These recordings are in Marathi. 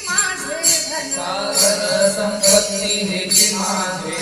माझे धन साधन संपत्ती हे माझे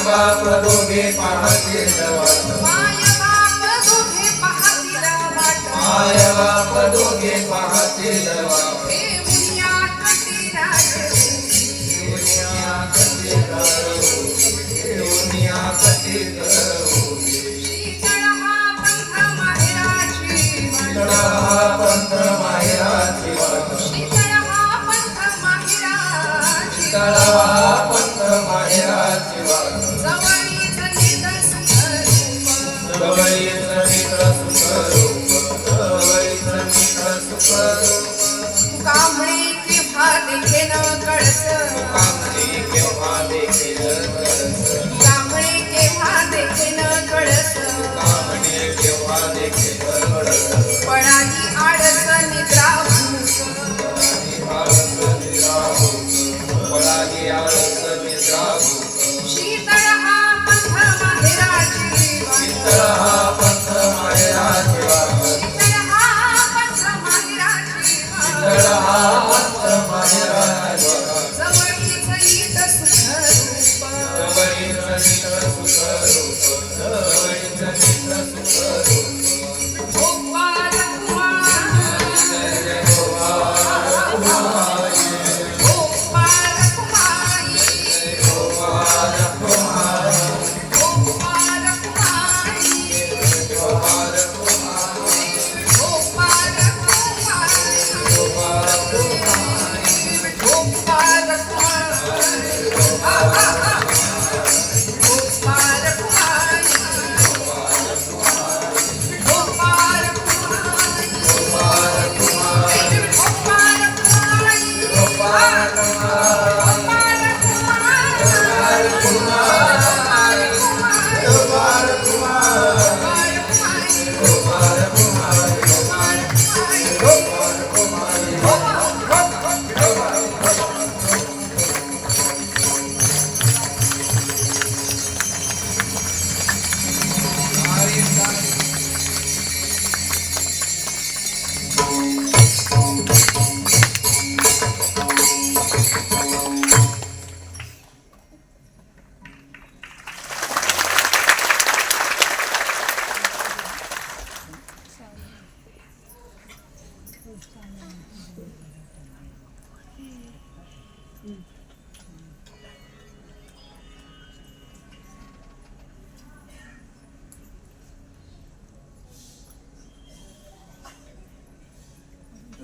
बाप दोघे पाहते माय बाप दोघे पाहते माय बाप दोघे पाहते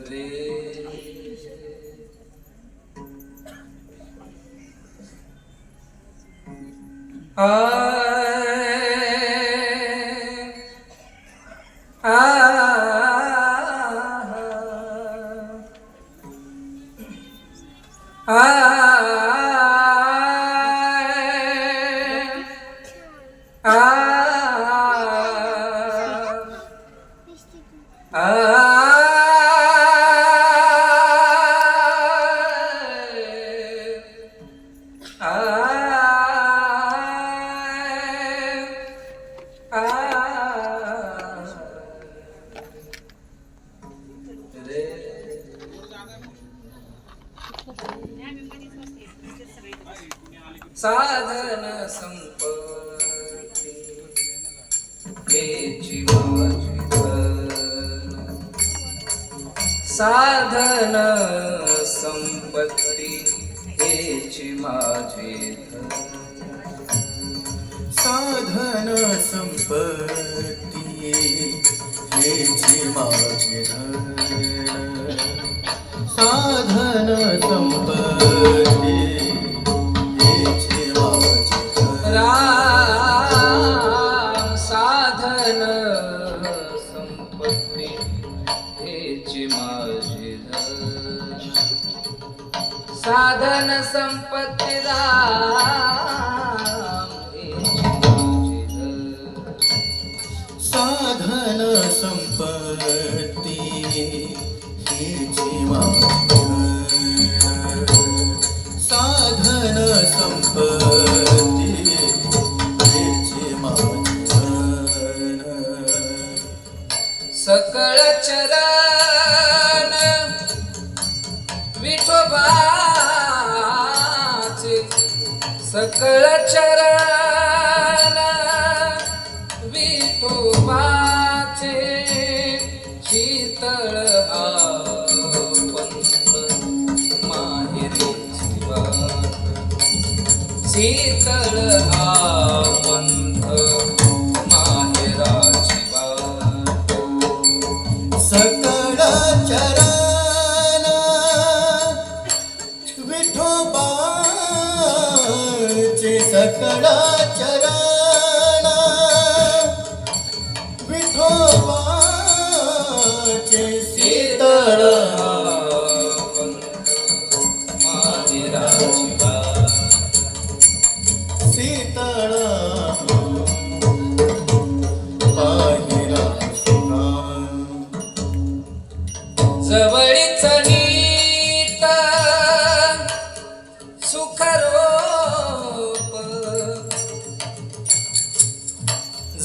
对啊。साधन संपत्ती. हेची माझी साधन संपत्ती. हेची माझे साधन संपत्ती. हेची माझे साधन संपत्ती. सकळ चराला विठोबाचे शीतळ हा पंथ शीतळ हा सकळ चरण विठोबाचे शीतळ शीतळ पाहिला सुना जवळीच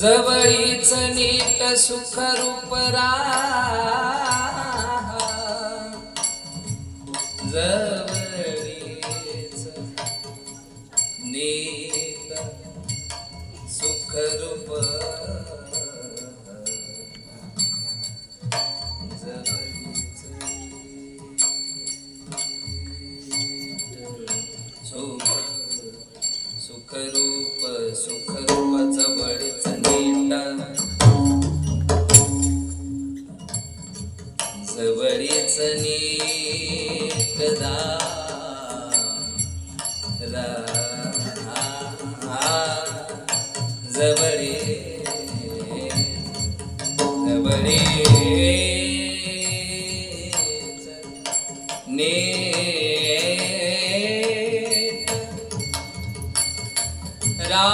जवळीच नीट सुखरूप राहा. जवळी ने। रा।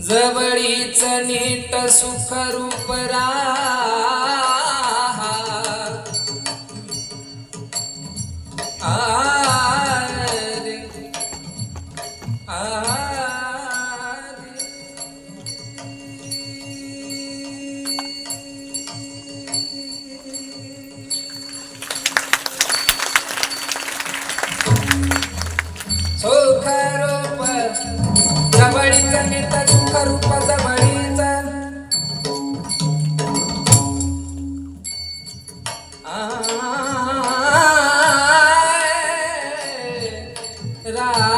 जवळीच नीट सुखरूप राहा आरे 가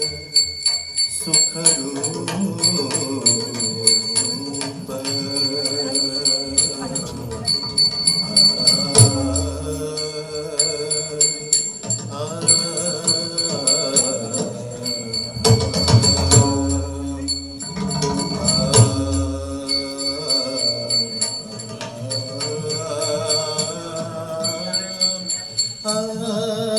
嗯